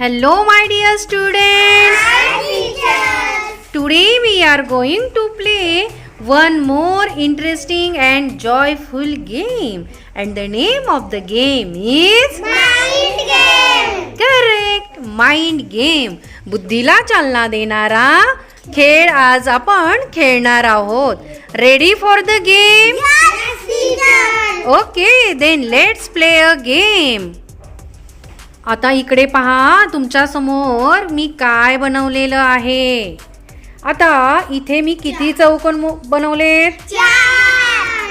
Hello, my dear students. Today we are going to play one more interesting and joyful game. And the name of the game is correct mind game बुद्धीला चालना देणारा खेळ आज आपण खेळणार आहोत ready for the game okay then let's play a game आता इकडे पहा तुमच्यासमोर मी काय बनवलेलं आहे? आता इथे मी किती चौकोन बनवलेत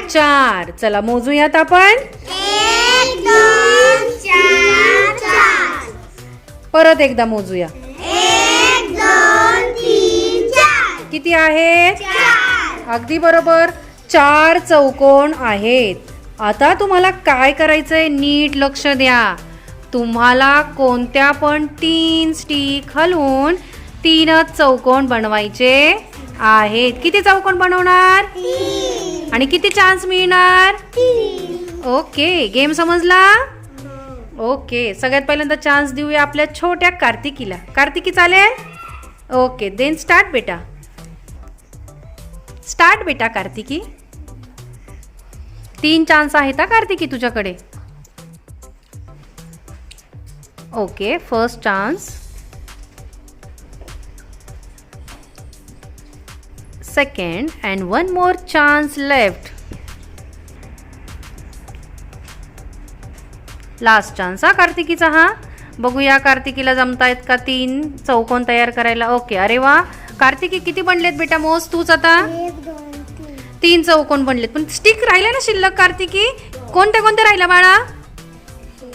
चार. चला मोजूयात आपण. परत एकदा मोजूया. किती आहेत अगदी बरोबर. चार चौकोन आहेत. आता तुम्हाला काय करायचंय नीट लक्ष द्या. तुम्हाला कोणत्या पण तीन स्टिक हलवून तीनच चौकोन बनवायचे आहेत. किती चौकोन बनवणार? आणि किती चान्स मिळणार? ओके गेम समजला? ओके सगळ्यात पहिल्यांदा चान्स देऊया आपल्या छोट्या कार्तिकीला. कार्तिकी चालेल? ओके देन स्टार्ट बेटा. स्टार्ट बेटा कार्तिकी. तीन चान्स आहेत हा कार्तिकी तुझ्याकडे? Okay first chance second and one more chance left last chance हा कार्तिकीचा हा. बघूया कार्तिकीला जमतायत का तीन? चौकोन तयार करायला. ओके अरे वा. कार्तिकी किती बनलेत बेटा मोज? तूच आता? तीन चौकोन बनलेत. पण स्टिक राहिल्या ना शिल्लक कार्तिकी? कोणत्या कोणत्या राहिल्या बाळा?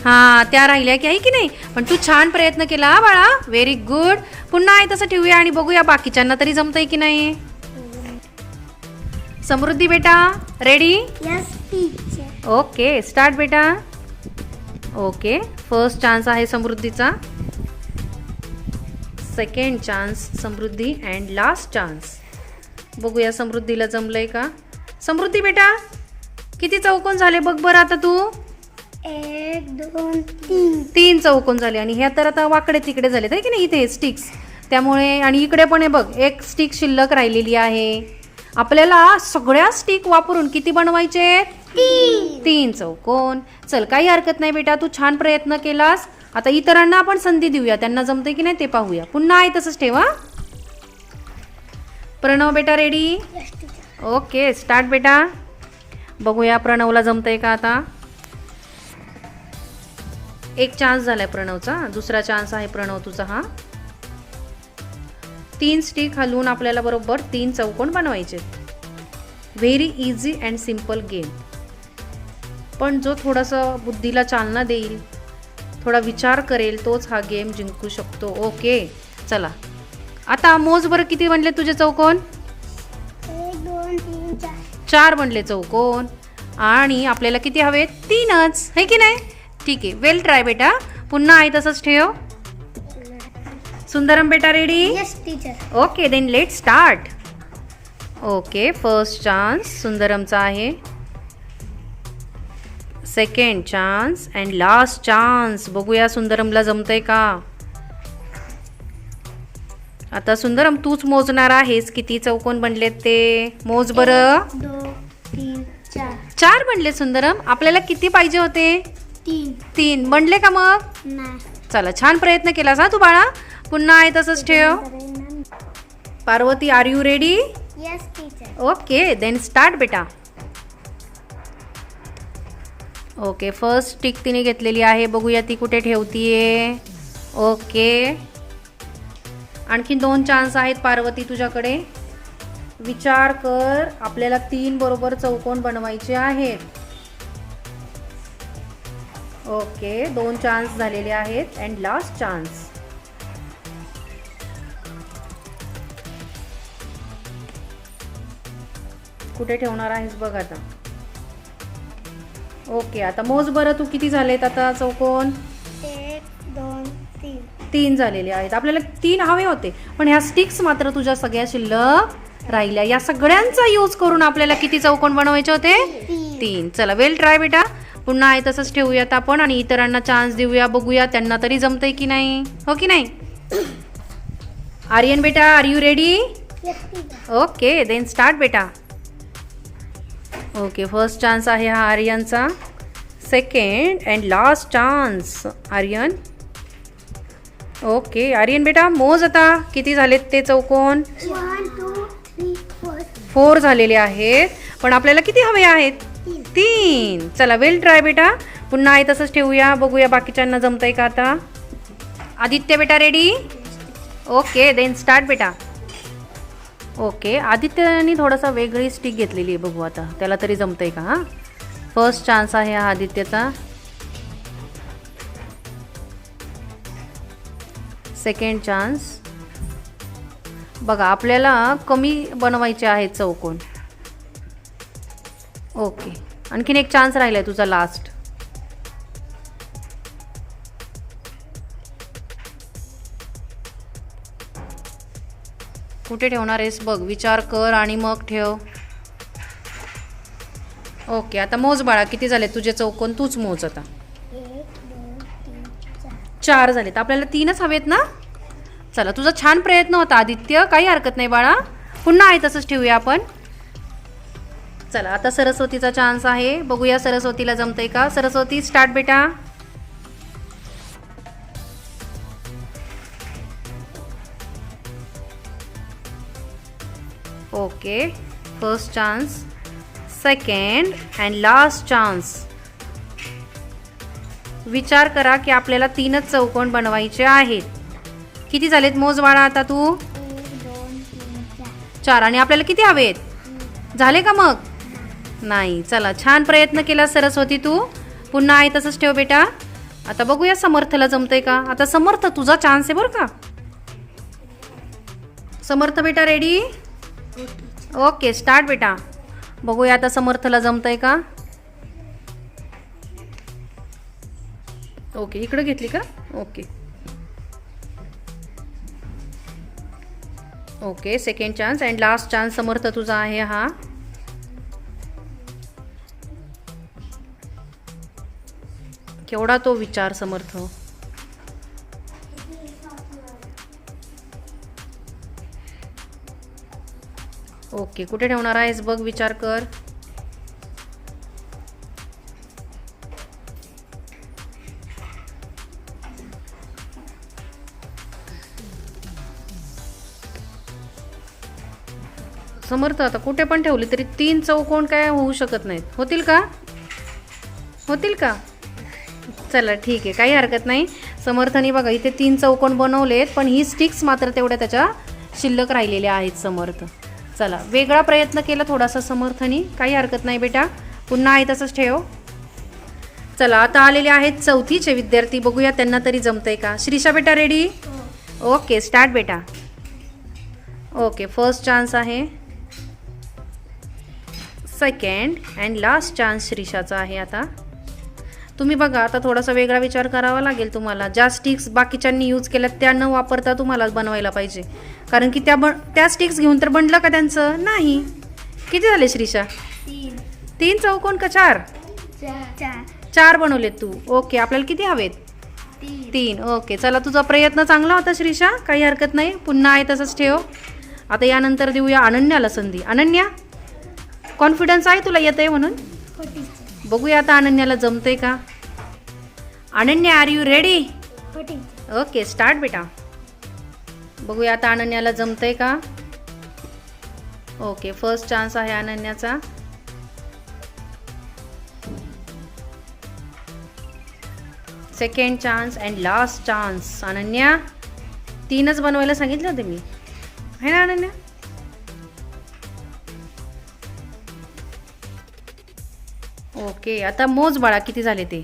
हा त्या राहिल्या की आहे की नाही? पण तू छान प्रयत्न केला हा बाळा. व्हेरी गुड पुन्हा आहे तसं ठेवूया आणि बघूया बाकीच्यांना तरी जमतंय की नाही. समृद्धी बेटा रेडी ओके स्टार्ट बेटा. ओके फर्स्ट चान्स आहे समृद्धीचा. Second chance Samruddhi. And last chance बघूया समृद्धीला जमलंय का? समृद्धी बेटा किती चौकोन झाले बघ बरं आता तू. एक दोन तीन. तीन चौकोन झाले आणि ह्या तर आता वाकडे तिकडे झाले आहे की नाही इथे स्टिक्स त्यामुळे आणि इकडे पण आहे बघ एक स्टिक शिल्लक राहिलेली आहे. आपल्याला सगळ्या स्टिक वापरून किती बनवायचे? तीन. चौकोन. चल काही हरकत नाही बेटा तू छान प्रयत्न केलास. आता इतरांना आपण संधी देऊया त्यांना जमते की नाही ते पाहूया. पुन्हा आहे तसंच ठेवा प्रणव बेटा रेडी ओके स्टार्ट बेटा. बघूया प्रणवला जमतंय का आता. एक चान्स झालाय प्रणवचा. दुसरा चान्स आहे प्रणव तुझा हा. तीन स्टिक हलवून आपल्याला बरोबर तीन चौकोन बनवायचे. Very easy and simple game पण जो थोडासा बुद्धीला चालना देईल थोडा विचार करेल तोच हा गेम जिंकू शकतो. ओके चला. आता मोज बरं किती बनले तुझे चौकोन? चार. चार बनले चौकोन. आणि आपल्याला किती हवे? तीनच. है की नाही? ठीक आहे. वेल ट्राय बेटा. पुन्हा आहे तसंच ठेव. सुंदरम बेटा ready yes teacher okay then let start okay first chance सुंदरमचा आहे. Second chance and last chance बघूया सुंदरमला जमतंय का? आता सुंदरम तूच मोजणार आहेस. किती चौकोन बनलेत ते? मोज बरं. चार. चार बनले सुंदरम. आपल्याला किती पाहिजे होते? तीन. तीन. बनले का मग? चला छान प्रयत्न केलास हा तू बाळा. पुन्हा आहे तसंच ठेव. Parvati are you ready okay then start बेटा. ओके फर्स्ट स्टिक तिने घेतलेली आहे. बघूया ती कुठे ठेवतीये. ओके आणखी दोन चान्स आहेत पार्वती तुझ्याकडे. विचार कर आपल्याला तीन बरोबर चौकोन बनवायचे आहेत. ओके दोन चान्स झालेले आहेत अँड लास्ट चान्स कुठे ठेवणार आहेस बघ आता. ओके आता मोज बरं तू किती झालेत आता चौकोन? तीन झालेले आहेत. आपल्याला तीन हवे होते. पण ह्या स्टिक्स मात्र तुझ्या सगळ्या शिल्लक राहिल्या. या सगळ्यांचा यूज करून आपल्याला किती चौकोन बनवायचे होते? तीन. चला वेल ट्राय बेटा. पुन्हा आहे तसंच ठेवूयात आपण आणि इतरांना चान्स देऊया. बघूया त्यांना तरी जमतंय की नाही. हो की नाही? आर्यन बेटा are you ready. Okay then start बेटा. ओके फर्स्ट चान्स आहे हा आर्यनचा. Second and last chance Aryan. Okay Aryan बेटा मोज आता. किती झालेत ते चौकोन. फोर झालेले आहेत. पण आपल्याला किती हवे आहेत? तीन. तीन. चला वेल ट्राय बेटा. पुन्हा आहे तसंच ठेवूया. बघूया बाकीच्यांना जमतंय का आता. आदित्य बेटा रेडी ओके देन स्टार्ट बेटा. ओके आदित्यने थोडासा वेगळी स्टिक घेतलेली आहे. बघू आता. त्याला तरी जमतंय का हां? फर्स्ट चान्स आहे हा आदित्यचा. सेकंड चान्स बघा आपल्याला कमी बनवायचे आहेत चौकोन. ओके आणखीन एक चान्स राहिला आहे तुझा लास्ट कुठे ठेवणार आहेस बघ विचार कर आणि मग ठेव. ओके आता मोज बाळा किती झाले तुझे चौकोन? तूच मोज आता. चार चार झालेत. आपल्याला तीनच हवेत ना? चला तुझा छान प्रयत्न होता आदित्य. काही हरकत नाही बाळा. पुन्हा आहे तसंच ठेवूया आपण. चला आता सरस्वतीचा चान्स आहे. बघूया सरस्वतीला जमतंय का? सरस्वती स्टार्ट बेटा. Okay first chance second and last chance विचार करा की आपल्याला तीनच चौकोन बनवायचे आहेत. किती झालेत मोज बाळा आता तू? चार. चार आणि आपल्याला किती हवेत? झाले का मग? नाही. चला छान प्रयत्न केला सरस्वती तू. पुन्हा आहे तसंच ठेव बेटा. आता बघूया समर्थला जमतंय का? आता समर्थ तुझा चान्स आहे बरं का? समर्थ बेटा रेडी ओके स्टार्ट बेटा. बघूया आता समर्थला जमतंय का? ओके इकडं घेतली का? Okay. Okay second chance and last chance Samarth तुझा आहे हा. केवढा तो विचार समर्थ? ओके कुठे ठेवणार आहेस बघ विचार कर. समर्थ. आता कुठे पण ठेवली तरी तीन चौकोन काय होऊ शकत नाहीत. होतील का? होतील का? चला ठीक आहे. काही हरकत नाही. समर्थनी बघा इथे तीन चौकोन बनवलेत पण ही स्टिक्स मात्र तेवढ्या त्याच्या शिल्लक राहिलेल्या आहेत समर्थ. चला वेगळा प्रयत्न केला थोडासा समर्थनी. काही हरकत नाही बेटा. पुन्हा आहे तसंच ठेव. चला आता आलेले आहेत चौथीचे विद्यार्थी. बघूया त्यांना तरी जमतंय का? श्रीषा बेटा रेडी ओके स्टार्ट बेटा. ओके फर्स्ट चान्स आहे. सेकंड अँड लास्ट चान्स श्रीषाचा आहे आता. तुम्ही बघा आता थोडासा वेगळा विचार करावा लागेल तुम्हाला. ज्या स्टिक्स बाकीच्यांनी यूज केल्या त्या न वापरता तुम्हाला बनवायला पाहिजे. कारण की त्या बन त्या स्टिक्स घेऊन तर बनलं का त्यांचं? नाही. किती झाले श्रीषा तीन. तीन चौकोन का चार? चार. बनवलेत तू. ओके आपल्याला किती हवेत? तीन. तीन. ओके चला तुझा प्रयत्न चांगला होता श्रीषा काही हरकत नाही. पुन्हा आहे तसंच ठेव. आता यानंतर देऊया अनन्याला संधी. अनन्या? कॉन्फिडन्स आहे तुला येत आहे म्हणून बघूया आता अनन्याला जमतंय का? Ananya are you ready okay start बेटा. बघूया आता अनन्याला जमतंय का? ओके फर्स्ट चान्स आहे अनन्याचा. Second chance and last chance Ananya तीनच बनवायला सांगितलं होतं मी. आहे ना अनन्या? ओके आता मोज बाळा किती झाले ते?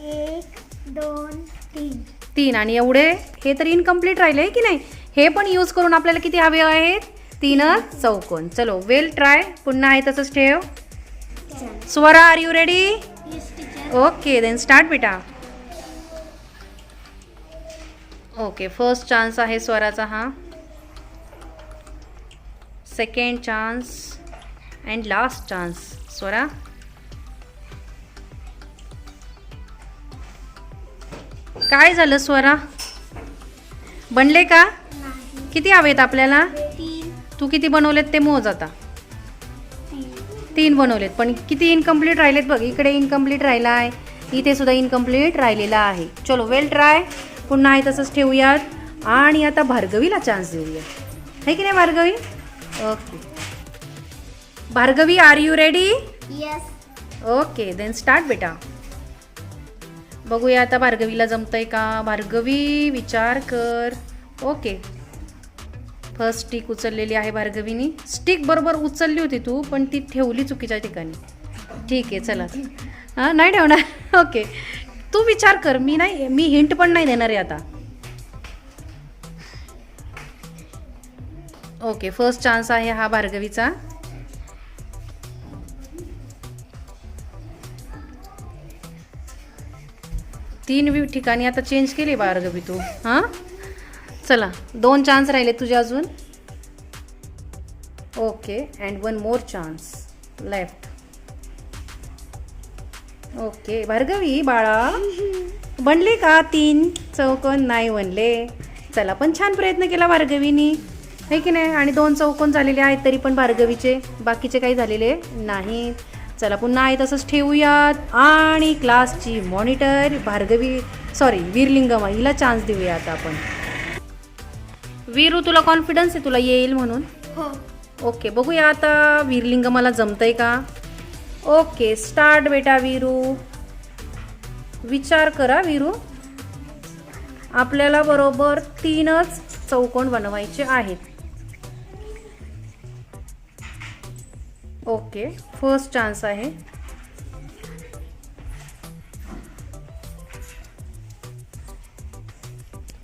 एक दोन तीन. तीन. आणि एवढे? हे तर इनकम्प्लीट राहिले की नाही? हे पण यूज करून आपल्याला किती हवे आहेत? तीनच. चौकोन. चलो वेल ट्राय पुन्हा आहे तसंच ठेव. Swara are you ready okay then start बेटा. ओके फर्स्ट चान्स आहे स्वराचा हा. Second chance and last chance Swara काय झालं स्वरा? बनले का? किती हवेत आपल्याला? तीन तू किती बनवलेत ते मोज आता. तीन बनवलेत पण किती इनकम्प्लीट राहिलेत बघ. इकडे इनकम्प्लीट राहिला आहे इथे सुद्धा इनकम्प्लीट राहिलेला आहे. चलो वेल ट्राय पुन्हा आहे तसंच ठेवूयात. आणि आता भार्गवीला चान्स देऊया. है की नाही Bhargavi? Okay Bhargavi are you ready okay then start बेटा. बघूया आता भार्गवीला जमतंय का? भार्गवी विचार कर. ओके फर्स्ट स्टिक उचललेली आहे भार्गवीनी. स्टिक बरोबर उचलली होती तू पण ती ठेवली चुकीच्या ठिकाणी. ठीक आहे चला. हां नाही ठेवणार? ओके तू विचार कर. मी नाही मी हिंट पण नाही देणार आहे आता. ओके फर्स्ट चान्स आहे हा भार्गवीचा. तीन ठिकाणी आता चेंज केले भार्गवी तू. हां? चला दोन चान्स राहिले तुझे अजून. Okay and one more chance left okay Bhargavi बाळा. बनले का तीन? चौकोन नाही बनले. चला पण छान प्रयत्न केला भार्गवीनी. है की नाही? आणि दोन चौकोन झालेले आहेत तरी पण भार्गवीचे. बाकीचे काही झालेले नाहीत. चला पुन्हा आहे तसंच ठेवूयात. आणि क्लासची मॉनिटर भार्गवी सॉरी वीरलिंगमा हिला चान्स देऊया आता आपण. वीरू तुला कॉन्फिडन्स आहे? तुला येईल म्हणून? हो. ओके बघूया आता वीरलिंग मला जमतंय का? ओके स्टार्ट बेटा वीरू. विचार करा वीरू. आपल्याला बरोबर तीनच चौकोन बनवायचे आहेत. ओके फर्स्ट चान्स आहे.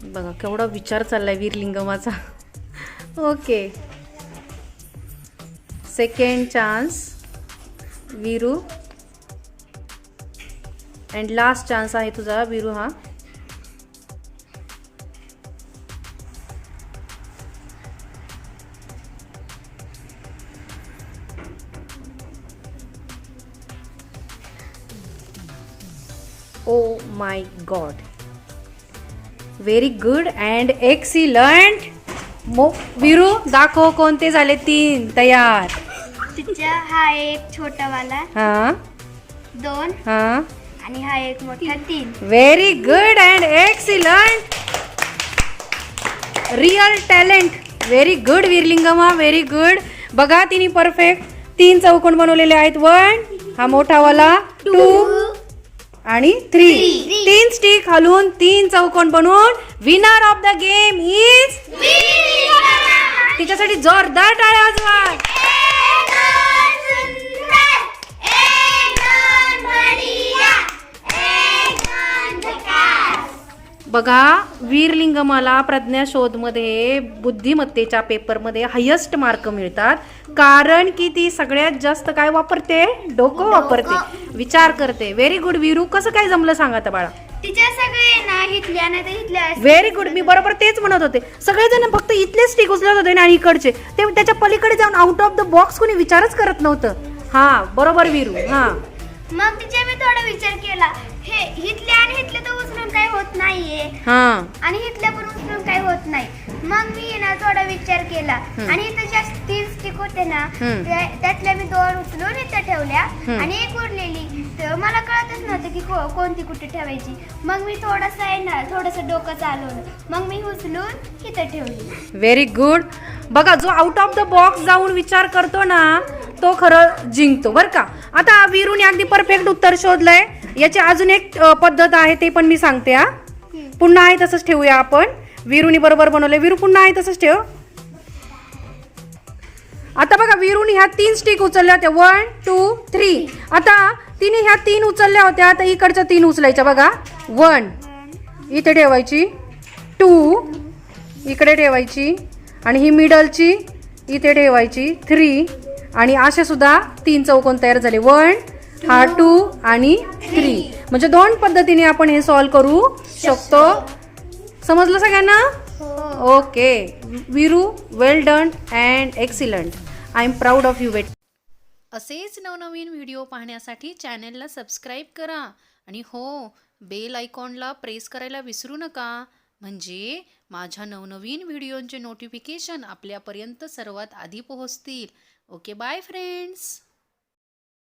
बघा केवढा विचार चाललाय वीरलिंगमाचा okay. Second chance Veeru. And last chance आहे तुझा वीरू हा. ओ my God very good and excellent मो वीरू दाखव कोणते झाले तीन? तयार. तिच्या हा एक छोटावाला. हां. दोन. हां. आणि हा एक मोठा तीन. Very good and excellent real talent very good Veeralingama very good बघा तिने परफेक्ट तीन चौकोन बनवलेले आहेत. वन हा मोठावाला. टू आणि थ्री तीन स्टिक हलवून तीन चौकोन बनवून winner of the game is तिच्यासाठी जोरदार टाळ्या वाजवा बघा वीरलिंगमाला प्रज्ञा शोधमध्ये बुद्धिमत्तेच्या पेपरमध्ये हायस्ट मार्क मिळतात. कारण की ती सगळ्यात जास्त काय वापरते? डोकं वापरते. विचार करते. Very good Veeru. कसं काय जमलं सांगा बाळा. तिच्या सगळे व्हेरी गुड मी बरोबर तेच म्हणत होते. सगळेजण फक्त इथलेच स्टिक उचलत होते आणि इकडचे. ते त्याच्या पलीकडे जाऊन आउट ऑफ द बॉक्स कोणी विचारच करत नव्हतं. हा बरोबर वीरू. हा. मग तिच्या मी थोडा विचार केला. हिथल्या आणि हिथल्या तर उचलून काही होत नाहीये. हा. आणि हिथल्या पण उचलून काही होत नाही. मग मी ना थोडा विचार केला. हम्म. आणि इथं ज्या तीन स्टिक होते ना हम्म. त्या- त्यातल्या मी दोन उचलून इथं ठेवल्या. हम्म. आणि एक उरलेली. तर मला कळतच नव्हतं की को- कोणती कुठे ठेवायची. मग मी थोडंसं आहे ना थोडंसं डोकं चालवलं. मग मी उचलून इथं ठेवली. व्हेरी गुड बघा जो आउट ऑफ द बॉक्स जाऊन विचार करतो ना तो खरं जिंकतो बरं का? आता वीरूने अगदी परफेक्ट उत्तर शोधलंय. याची अजून एक पद्धत आहे ते पण मी सांगते हा. पुन्हा आहे तसंच ठेवूया आपण. वीरूनी बरोबर बनवलंय. वीरू पुन्हा आहे तसंच ठेव. आता बघा वीरून ह्या तीन स्टिक उचलल्या होत्या. वन टू थ्री आता तिने ह्या तीन उचलल्या होत्या आता इकडच्या तीन उचलायच्या बघा. वन इथे ठेवायची. टू इकडे ठेवायची. आणि ही मिडलची इथे ठेवायची थ्री आणि असे सुद्धा तीन चौकोन तयार झाले. वन हा टू आणि थ्री म्हणजे दोन पद्धतीने आपण हे सॉल्व करू शकतो. समजलं सगळ्यांना? Okay Viru well done and excellent I am proud of you wait असेच नवनवीन व्हिडिओ पाहण्यासाठी चॅनेलला सबस्क्राईब करा. आणि हो बेल आयकॉनला प्रेस करायला विसरू नका. म्हणजे माझ्या नवनवीन व्हिडिओंचे नोटिफिकेशन आपल्यापर्यंत सर्वात आधी पोहोचतील. Okay bye friends